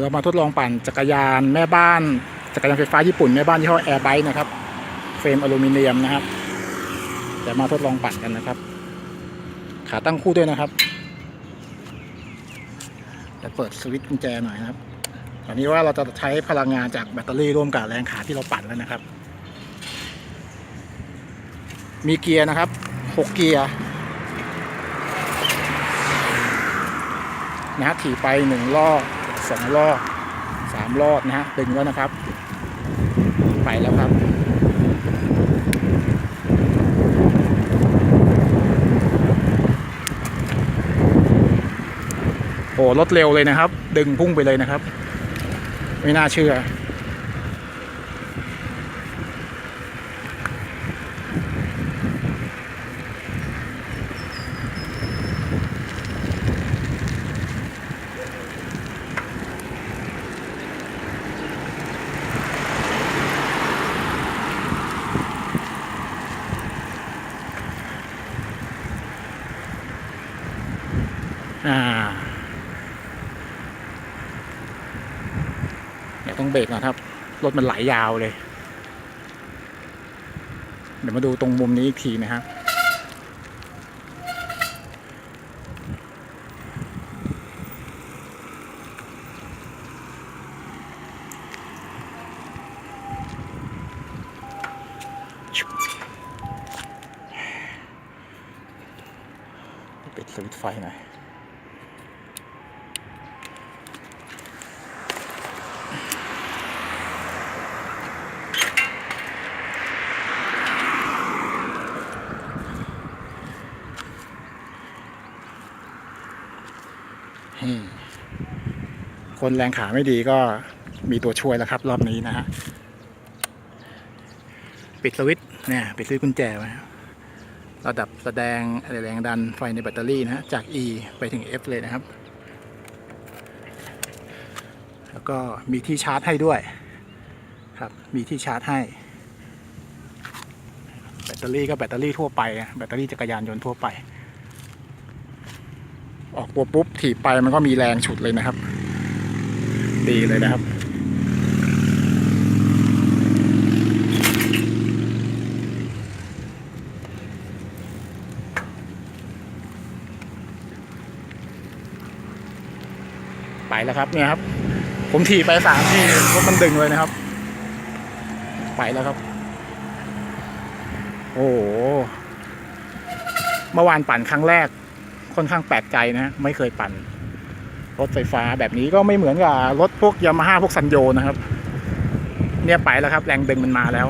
เรามาทดลองปั่นจักรยานแม่บ้าน จักรยานไฟฟ้าญี่ปุ่นแม่บ้านยี่ห้อแอร์ไบนะครับเฟรมอลูมิเนียมนะครับเดี๋ยวมาทดลองปั่นกันนะครับ ขาตั้งคู่ด้วยนะครับเดี๋ยวเปิดสวิตช์กุญแจหน่อยนะครับตอนนี้ว่าเราจะใช้พลังงานจากแบตเตอรี่ร่วมกับแรงขาที่เราปั่นแล้วนะครับ มีเกียร์นะครับหกเกียร์นะฮะถีบไปหนึ่งรอบ สองรอบสามรอบนะฮะดึงแล้วนะครับ ไปแล้วครับโอ้รถเร็วเลยนะครับ ดึงพุ่งไปเลยนะครับ ไม่น่าเชื่อ อ่าเดี๋ยวต้องเบรกนะครับ รถมันไหลยาวเลย เดี๋ยวมาดูตรงมุมนี้อีกทีนะครับปิดสวิตไฟหน่อย คนแรงขาไม่ดีก็มีตัวช่วยแล้วครับ รอบนี้นะฮะ ปิดสวิตช์เนี่ยปิดสวิตช์กุญแจไว้ระดับแสดงแรงดันไฟในแบตเตอรี่นะฮะ จาก E ไปถึง F เลยนะครับ แล้วก็มีที่ชาร์จให้ด้วย ครับ มีที่ชาร์จให้ แบตเตอรี่ก็แบตเตอรี่ทั่วไป แบตเตอรี่จักรยานยนต์ทั่วไป ออกตัวปุ๊บถีบไปมันก็มีแรงฉุดเลยนะครับ ดีเลยนะครับ ไปแล้วครับเนี่ยครับ ผมถีบไปสามที่รถมันดึงเลยนะครับ ไปแล้วครับ โอ้โหเมื่อวานปั่นครั้งแรก ค่อนข้างแปลกใจนะไม่เคยปั่น รถไฟฟ้าแบบนี้ก็ไม่เหมือนกับรถพวกยามาฮ่าพวกซันโยนะครับ เนี่ยไปแล้วครับ แรงดึงมันมาแล้ว